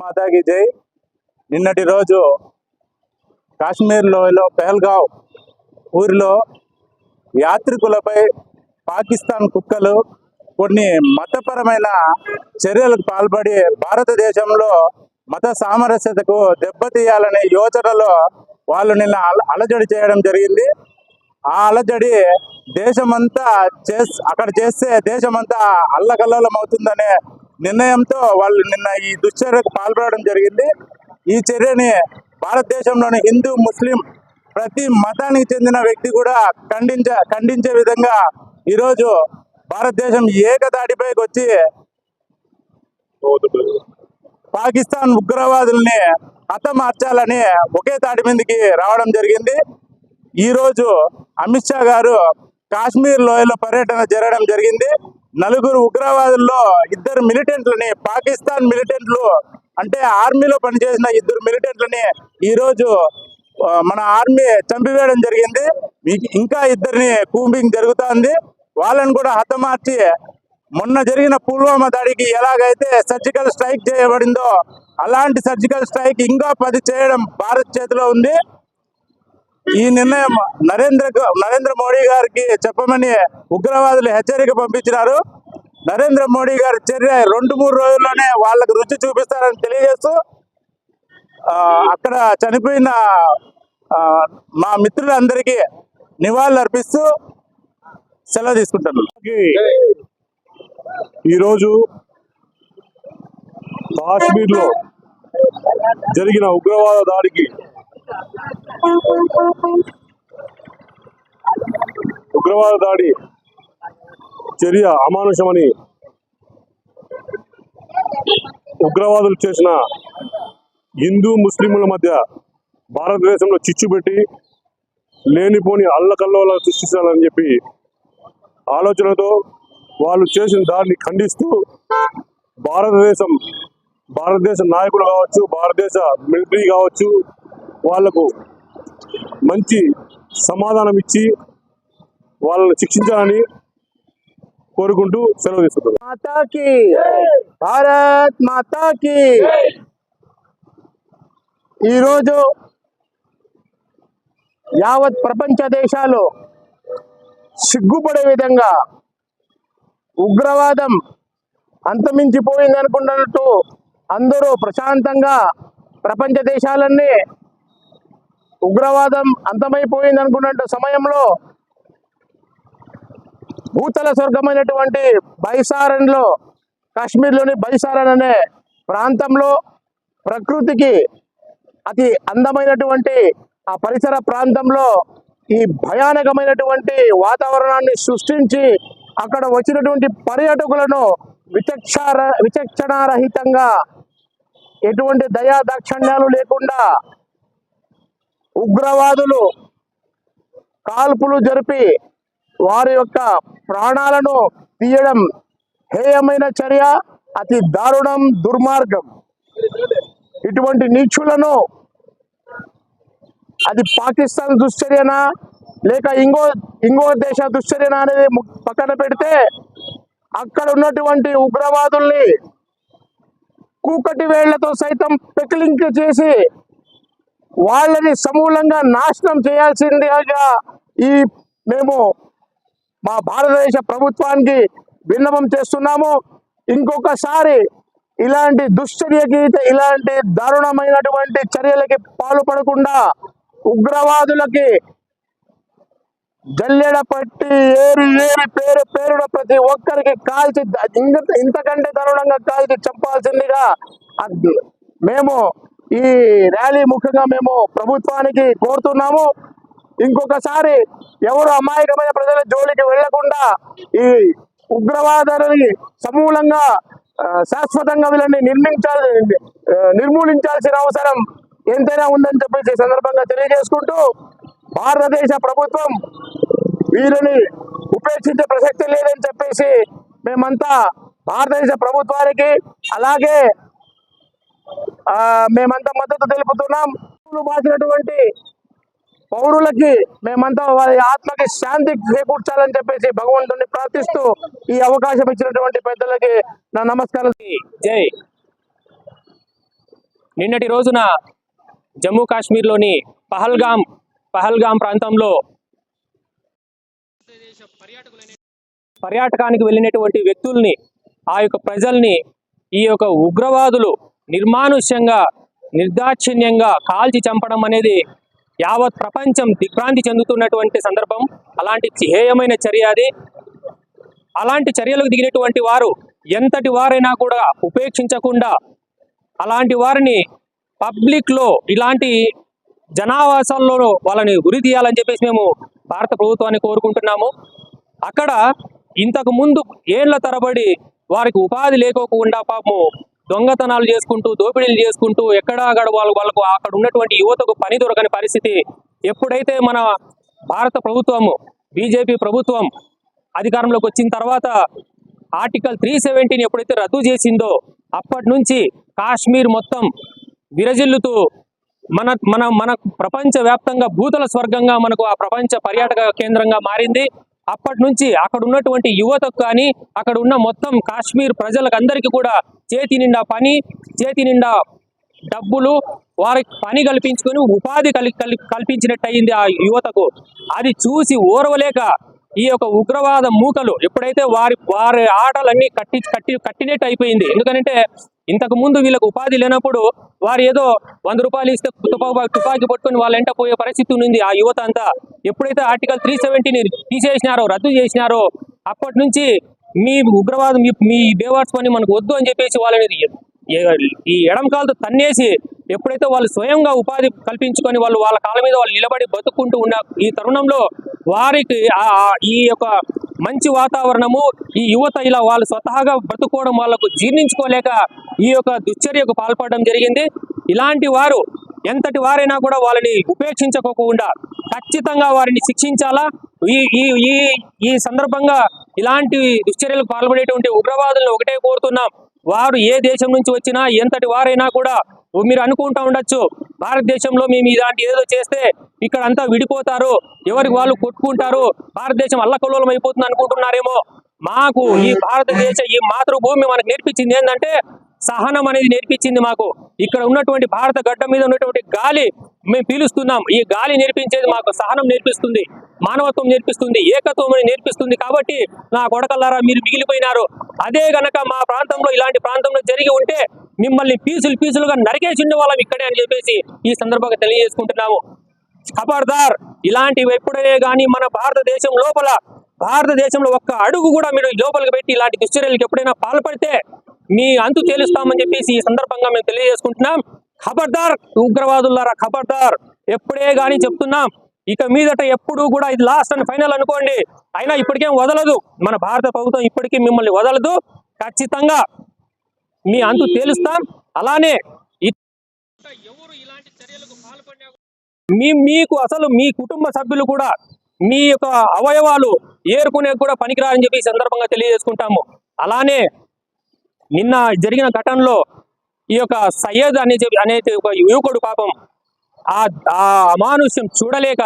మాతాకి జై. నిన్నటి రోజు కాశ్మీర్ లోయలో పెహల్గావ్ ఊరిలో యాత్రికులపై పాకిస్తాన్ కుక్కలు కొన్ని మతపరమైన చర్యలకు పాల్పడి భారతదేశంలో మత సామరస్యతకు దెబ్బతీయాలనే యోచనలో వాళ్ళు నిన్న అల- అలజడి చేయడం జరిగింది. ఆ అలజడి దేశమంతా చేస్ అక్కడ చేస్తే దేశమంతా అల్లకల్లోలం అవుతుందనే నిర్ణయంతో వాళ్ళు నిన్న ఈ దుశ్చర్యకు పాల్పడడం జరిగింది. ఈ చర్యని భారతదేశంలోని హిందూ ముస్లిం ప్రతి మతానికి చెందిన వ్యక్తి కూడా ఖండించ ఖండించే విధంగా ఈరోజు భారతదేశం ఏకదాటిపైకి వచ్చి పాకిస్తాన్ ఉగ్రవాదుల్ని హతమార్చాలని ఒకే తాటి మీదకి రావడం జరిగింది. ఈ రోజు అమిత్ షా గారు కాశ్మీర్ లోయలో పర్యటన జరగడం జరిగింది. నలుగురు ఉగ్రవాదుల్లో ఇద్దరు మిలిటెంట్లని పాకిస్తాన్ మిలిటెంట్లు అంటే ఆర్మీలో పనిచేసిన ఇద్దరు మిలిటెంట్లని ఈ రోజు మన ఆర్మీ చంపివేయడం జరిగింది. ఇంకా ఇద్దరిని కూంబింగ్ జరుగుతోంది. వాళ్ళని కూడా హతమార్చి మొన్న జరిగిన పుల్వామా దాడికి ఎలాగైతే సర్జికల్ స్ట్రైక్ చేయబడిందో అలాంటి సర్జికల్ స్ట్రైక్ ఇంకా పది చేయడం భారత్ చేతిలో ఉంది. ఈ నిర్ణయం నరేంద్ర గ- నరేంద్ర మోడీ గారికి చెప్పమని ఉగ్రవాదులు హెచ్చరిక పంపించినారు. నరేంద్ర మోడీ గారి చర్య రెండు మూడు రోజుల్లోనే వాళ్ళకు రుచి చూపిస్తారని తెలియజేస్తూ అక్కడ చనిపోయిన మా మిత్రులందరికీ నివాళులు అర్పిస్తూ సెలవు తీసుకుంటాను ఈరోజు కాశ్మీర్లో జరిగిన ఉగ్రవాద దాడికి ఉగ్రవాద దాడి చర్య అమానుషమని ఉగ్రవాదులు చేసిన హిందూ ముస్లింల మధ్య భారతదేశంలో చిచ్చు పెట్టి లేనిపోని అల్లకల్లోలా సృష్టించాలని చెప్పి ఆలోచనతో వాళ్ళు చేసిన దాన్ని ఖండిస్తూ భారతదేశం భారతదేశ నాయకులు కావచ్చు భారతదేశ మిలిటరీ కావచ్చు వాళ్ళకు మంచి సమాధానం ఇచ్చి వాళ్ళని శిక్షించాలని కోరుకుంటూ సెలవు తీసుకుంటారు మాతాకి భారత్ మాతాకి. ఈరోజు యావత్ ప్రపంచ దేశాలు సిగ్గుపడే విధంగా ఉగ్రవాదం అంతమించిపోయింది అనుకున్నట్టు అందరూ ప్రశాంతంగా ప్రపంచ దేశాలన్నీ ఉగ్రవాదం అంతమైపోయింది అనుకున్నట్టు సమయంలో భూతల స్వర్గమైనటువంటి బైసారన్లో కాశ్మీర్లోని బైసారన్ అనే ప్రాంతంలో ప్రకృతికి అతి అందమైనటువంటి ఆ పరిసర ప్రాంతంలో ఈ భయానకమైనటువంటి వాతావరణాన్ని సృష్టించి అక్కడ వచ్చినటువంటి పర్యాటకులను విచక్షార విచక్షణారహితంగా ఎటువంటి దయా దాక్షణ్యాలు లేకుండా ఉగ్రవాదులు కాల్పులు జరిపి వారి యొక్క ప్రాణాలను తీయడం హేయమైన చర్య అతి దారుణం దుర్మార్గం. ఇటువంటి నీచులను అది పాకిస్తాన్ దుశ్చర్యనా లేక ఇంకో ఇంకో దేశ దుశ్చర్యన అనేది పక్కన పెడితే అక్కడ ఉన్నటువంటి ఉగ్రవాదుల్ని కూకటి వేళ్ళతో సైతం పెకిలింక్ చేసి వాళ్ళని సమూలంగా నాశనం చేయాల్సిందిగా ఈ మేము మా భారతదేశ ప్రభుత్వానికి విన్నపం చేస్తున్నాము. ఇంకొకసారి ఇలాంటి దుశ్చర్యకి ఇలాంటి దారుణమైనటువంటి చర్యలకి పాల్పడకుండా ఉగ్రవాదులకి జల్లెడ పట్టి ఏరి ఏరి పేరు పేరున ప్రతి ఒక్కరికి కాల్చి ఇంత ఇంతకంటే దారుణంగా కాల్చి చంపాల్సిందిగా మేము ఈ ర్యాలీ ముఖ్యంగా మేము ప్రభుత్వానికి కోరుతున్నాము. ఇంకొకసారి ఎవరు అమాయకమైన ప్రజల జోలికి వెళ్ళకుండా ఈ ఉగ్రవాదాలని సమూలంగా శాశ్వతంగా వీళ్ళని నిర్మించాలి నిర్మూలించాల్సిన అవసరం ఎంతైనా ఉందని చెప్పేసి సందర్భంగా తెలియజేసుకుంటూ భారతదేశ ప్రభుత్వం వీరిని ఉపేక్షించే ప్రసక్తి లేదని చెప్పేసి మేమంతా భారతదేశ ప్రభుత్వానికి అలాగే మేమంతా మద్దతు తెలుపుతున్నాం. బాసినటువంటి పౌరులకి మేమంతా వారి ఆత్మకి శాంతి చేకూర్చాలని చెప్పేసి భగవంతుని ప్రార్థిస్తూ ఈ అవకాశం ఇచ్చినటువంటి పెద్దలకి నా నమస్కారం. జై. నిన్నటి రోజున జమ్మూ కాశ్మీర్లోని పహల్గాం పహల్గాం ప్రాంతంలో పర్యాటకానికి వెళ్ళినటువంటి వ్యక్తుల్ని ఆ యొక్క ప్రజల్ని ఈ యొక్క ఉగ్రవాదులు నిర్మానుష్యంగా నిర్దాక్షిణ్యంగా కాల్చి చంపడం అనేది యావత్ ప్రపంచం దిగ్భ్రాంతి చెందుతున్నటువంటి సందర్భం. అలాంటి హేయమైన చర్య అది. అలాంటి చర్యలకు దిగినటువంటి వారు ఎంతటి వారైనా కూడా ఉపేక్షించకుండా అలాంటి వారిని పబ్లిక్లో ఇలాంటి జనావాసాల్లో వాళ్ళని ఉరి తీయాలని చెప్పేసి మేము భారత ప్రభుత్వాన్ని కోరుకుంటున్నాము. అక్కడ ఇంతకు ముందు ఏళ్ళ తరబడి వారికి ఉపాధి లేకోకుండా పాపము దొంగతనాలు చేసుకుంటూ దోపిడీలు చేసుకుంటూ ఎక్కడా అక్కడ వాళ్ళు వాళ్ళకు అక్కడ ఉన్నటువంటి యువతకు పని దొరకని పరిస్థితి ఎప్పుడైతే మన భారత ప్రభుత్వము బీజేపీ ప్రభుత్వం అధికారంలోకి వచ్చిన తర్వాత ఆర్టికల్ త్రీ సెవెంటీని ఎప్పుడైతే రద్దు చేసిందో అప్పటి నుంచి కాశ్మీర్ మొత్తం విరజిల్లుతూ మన మన మన ప్రపంచ వ్యాప్తంగా భూతల స్వర్గంగా మనకు ఆ ప్రపంచ పర్యాటక కేంద్రంగా మారింది. అప్పటి నుంచి అక్కడ ఉన్నటువంటి యువతకు కానీ అక్కడ ఉన్న మొత్తం కాశ్మీర్ ప్రజలకు అందరికీ కూడా చేతి నిండా పని చేతి నిండా డబ్బులు వారికి పని కల్పించుకొని ఉపాధి కల్పించినట్టు అయింది ఆ యువతకు. అది చూసి ఓర్వలేక ఈ యొక్క ఉగ్రవాద మూకలు ఎప్పుడైతే వారి వారి ఆటలన్నీ కట్టి కట్టి కట్టినట్టు అయిపోయింది. ఎందుకంటే ఇంతకు ముందు వీళ్ళకి ఉపాధి లేనప్పుడు వారు ఏదో వంద రూపాయలు ఇస్తే తుపాకి తుపాకీ పట్టుకొని వాళ్ళ పోయే పరిస్థితి ఉంది ఆ యువత అంతా. ఎప్పుడైతే ఆర్టికల్ త్రీ సెవెంటీని తీసేసినారో రద్దు చేసినారో అప్పటి నుంచి మీ ఉగ్రవాదం మీ- మీ బేవార్స్ పని మనకు వద్దు అని చెప్పేసి వాళ్ళని ఈ ఎడం కాలుతో తన్నేసి ఎప్పుడైతే వాళ్ళు స్వయంగా ఉపాధి కల్పించుకొని వాళ్ళు వాళ్ళ కాళ్ళ మీద వాళ్ళు నిలబడి బతుక్కుంటూ ఉన్న ఈ తరుణంలో వారికి ఈ యొక్క మంచి వాతావరణము ఈ యువత ఇలా వాళ్ళు స్వతహాగా బ్రతుకోవడం వాళ్ళకు జీర్ణించుకోలేక ఈ యొక్క దుశ్చర్యకు పాల్పడడం జరిగింది. ఇలాంటి వారు ఎంతటి వారైనా కూడా వాళ్ళని ఉపేక్షించకోకుండా ఖచ్చితంగా వారిని శిక్షించాలా? ఈ ఈ ఈ ఈ సందర్భంగా ఇలాంటి దుశ్చర్యలకు పాల్పడేటువంటి ఉగ్రవాదులను ఒకటే కోరుతున్నాం. వారు ఏ దేశం నుంచి వచ్చినా ఎంతటి వారైనా కూడా మీరు అనుకుంటా ఉండొచ్చు. భారతదేశంలో మేము ఇలాంటి ఏదో చేస్తే ఇక్కడ అంతా విడిపోతారు. ఎవరికి వాళ్ళు కొట్టుకుంటారు. భారతదేశం అల్లకల్లోలం అయిపోతుంది అనుకుంటున్నారేమో. మాకు ఈ భారతదేశ ఈ మాతృభూమి మనకు నేర్పించింది ఏంటంటే సహనం అనేది నేర్పించింది మాకు. ఇక్కడ ఉన్నటువంటి భారత గడ్డ మీద ఉన్నటువంటి గాలి మేము పీలుస్తున్నాం. ఈ గాలి నేర్పించేది మాకు సహనం నేర్పిస్తుంది మానవత్వం నేర్పిస్తుంది ఏకత్వం నేర్పిస్తుంది కాబట్టి నా కొడకల్లారా మీరు మిగిలిపోయినారు. అదే గనక మా ప్రాంతంలో ఇలాంటి ప్రాంతంలో జరిగి ఉంటే మిమ్మల్ని పీసులు పీసులుగా నరికేసిండే వాళ్ళం ఇక్కడే అని చెప్పేసి ఈ సందర్భంగా తెలియజేసుకుంటున్నాము. ఖబర్దార్ ఇలాంటివి ఎప్పుడనే కానీ మన భారతదేశం లోపల భారతదేశంలో ఒక్క అడుగు కూడా మీరు లోపలికి పెట్టి ఇలాంటి దుశ్చర్యలకు ఎప్పుడైనా పాల్పడితే మీ అంతు తేలుస్తామని చెప్పేసి ఈ సందర్భంగా మేము తెలియజేసుకుంటున్నాం. ఖబర్దార్ ఉగ్రవాదులారా ఖబర్దార్. ఎప్పుడే కానీ చెప్తున్నాం. ఇక మీదట ఎప్పుడు కూడా ఇది లాస్ట్ అండ్ ఫైనల్ అనుకోండి. అయినా ఇప్పటికేం వదలదు. మన భారత ప్రభుత్వం ఇప్పటికీ మిమ్మల్ని వదలదు. ఖచ్చితంగా మీ అంతు తేలుస్తాం. అలానే ఎవరు ఇలాంటి చర్యలకు పాల్పడినా మీ మీకు అసలు మీ కుటుంబ సభ్యులు కూడా మీ యొక్క అవయవాలు ఏరుకునే కూడా పనికిరాని చెప్పి సందర్భంగా తెలియజేసుకుంటాము. అలానే నిన్న జరిగిన ఘటనలో ఈ యొక్క సయ్యద్ అనే చెప్పి అనేది ఒక యువకుడు పాపం. ఆ ఆ అమానుష్యం చూడలేక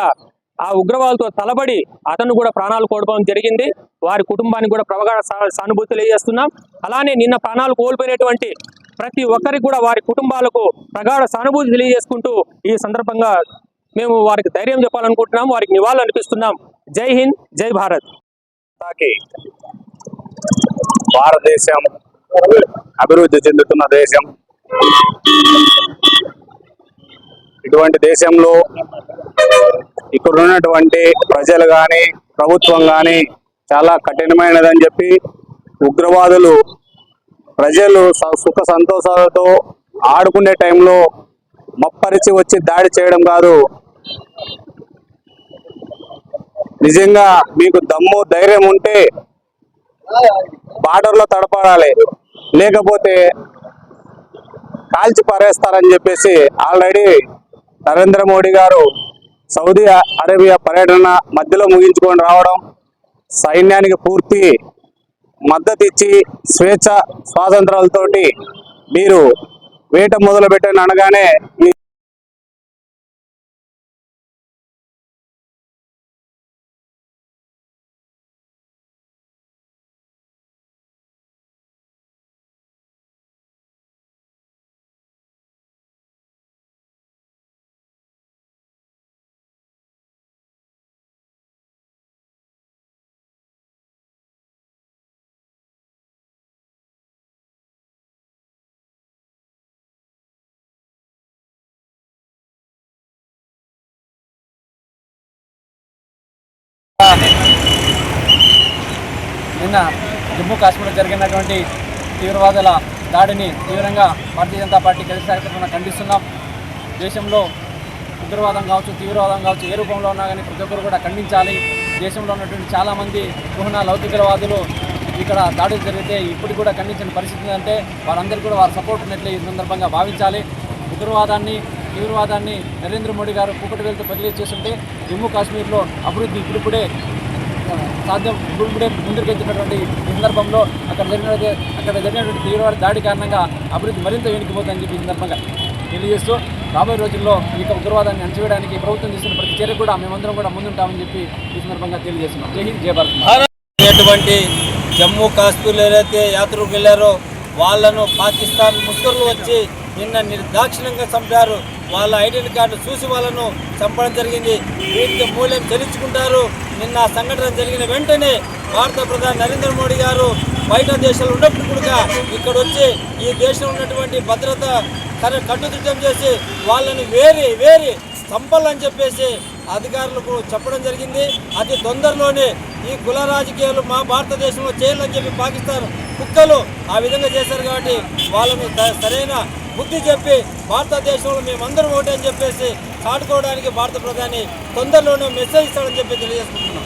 ఆ ఉగ్రవాదులతో తలబడి అతను కూడా ప్రాణాలు కోల్పోవడం జరిగింది. వారి కుటుంబానికి కూడా ప్రవగాఢ సా- సానుభూతి తెలియజేస్తున్నాం. అలానే నిన్న ప్రాణాలు కోల్పోయినటువంటి ప్రతి ఒక్కరికి కూడా వారి కుటుంబాలకు ప్రగాఢ సానుభూతి తెలియజేసుకుంటూ ఈ సందర్భంగా మేము వారికి ధైర్యం చెప్పాలనుకుంటున్నాం. వారికి నివాళులు అనిపిస్తున్నాం జై హింద్ జై భారత్. భారతదేశం అభివృద్ధి చెందుతున్న దేశం. ఇటువంటి దేశంలో ఇక్కడ ఉన్నటువంటి ప్రజలు కానీ ప్రభుత్వం కానీ చాలా కఠినమైనదని చెప్పి ఉగ్రవాదులు ప్రజలు స- సుఖ సంతోషాలతో ఆడుకునే టైంలో మప్పరిచి వచ్చి దాడి చేయడం కాదు. నిజంగా మీకు దమ్ము ధైర్యం ఉంటే బార్డర్లో తడపడాలి. లేకపోతే కాల్చి పారేస్తారని చెప్పేసి ఆల్రెడీ నరేంద్ర మోడీ గారు సౌదీ అరేబియా పర్యటన మధ్యలో ముగించుకొని రావడం సైన్యానికి పూర్తి మద్దతు ఇచ్చి స్వేచ్ఛ స్వాతంత్రాలతోటి మీరు వేట మొదలు పెట్టని అనగానే ఈ నిన్న జమ్మూ కాశ్మీర్లో జరిగినటువంటి తీవ్రవాదుల దాడిని తీవ్రంగా భారతీయ జనతా పార్టీ కలిసి ఖండిస్తున్నాం. దేశంలో ఉగ్రవాదం కావచ్చు తీవ్రవాదం కావచ్చు ఏ రూపంలో ఉన్నా కానీ ప్రతి ఒక్కరు కూడా ఖండించాలి. దేశంలో ఉన్నటువంటి చాలామంది గృహణ లౌకికవాదులు ఇక్కడ దాడులు జరిగితే ఇప్పుడు కూడా ఖండించిన పరిస్థితి అంటే వారందరికీ కూడా వారి సపోర్ట్ ఉన్నట్లే ఈ సందర్భంగా భావించాలి. ఉగ్రవాదాన్ని తీవ్రవాదాన్ని నరేంద్ర మోడీ గారు కూకటి వెళ్తే బదిలీ చేస్తుంటే జమ్మూ కాశ్మీర్లో అభివృద్ధి ఇప్పుడిప్పుడే సాధ్యం ఇప్పుడిప్పుడే ముందుకు వెళ్తున్నటువంటి ఈ సందర్భంలో అక్కడ జరిగినటువంటి అక్కడ జరిగినటువంటి తీవ్రవాద దాడి కారణంగా అభివృద్ధి మరింత వెనుకపోతుందని చెప్పి ఈ సందర్భంగా తెలియజేస్తూ రాబోయే రోజుల్లో ఈ యొక్క ఉగ్రవాదాన్ని అణచివేయడానికి ప్రభుత్వం తీసుకున్న ప్రతి చర్య కూడా మేమందరం కూడా ముందుంటామని చెప్పి ఈ సందర్భంగా తెలియజేస్తున్నాం. జై హింద్ జయ భారత్ జమ్మూ కాశ్మీర్లో ఏదైతే యాత్రకు వెళ్ళారో వాళ్ళను పాకిస్తాన్ ముస్కర్లు వచ్చి నిన్న నిర్దాక్షిణ్యంగా చంపారు. వాళ్ళ ఐడెంటి కార్డు చూసి వాళ్ళను చంపడం జరిగింది. వీటికి మూల్యం చెల్లించుకుంటారు. నిన్న సంఘటన జరిగిన వెంటనే భారత ప్రధాని నరేంద్ర మోడీ గారు బయట దేశాలు ఉన్నప్పుడు కూడా ఇక్కడ వచ్చి ఈ దేశంలో ఉన్నటువంటి భద్రత కర కట్టుదిట్టం చేసి వాళ్ళని వేరి వేరి చంపాలని చెప్పేసి అధికారులకు చెప్పడం జరిగింది. అతి తొందరలోనే ఈ కుల రాజకీయాలు మా భారతదేశంలో చేయాలని చెప్పి పాకిస్తాన్ కుక్కలు ఆ విధంగా చేశారు కాబట్టి వాళ్ళను సరైన బుద్ధి చెప్పి భారతదేశంలో మేమందరం ఒకటే అని చెప్పేసి చాటుకోవడానికి భారత ప్రధాని తొందరలోనే మెసేజ్ ఇస్తాడని చెప్పి తెలియజేసుకుంటున్నాం.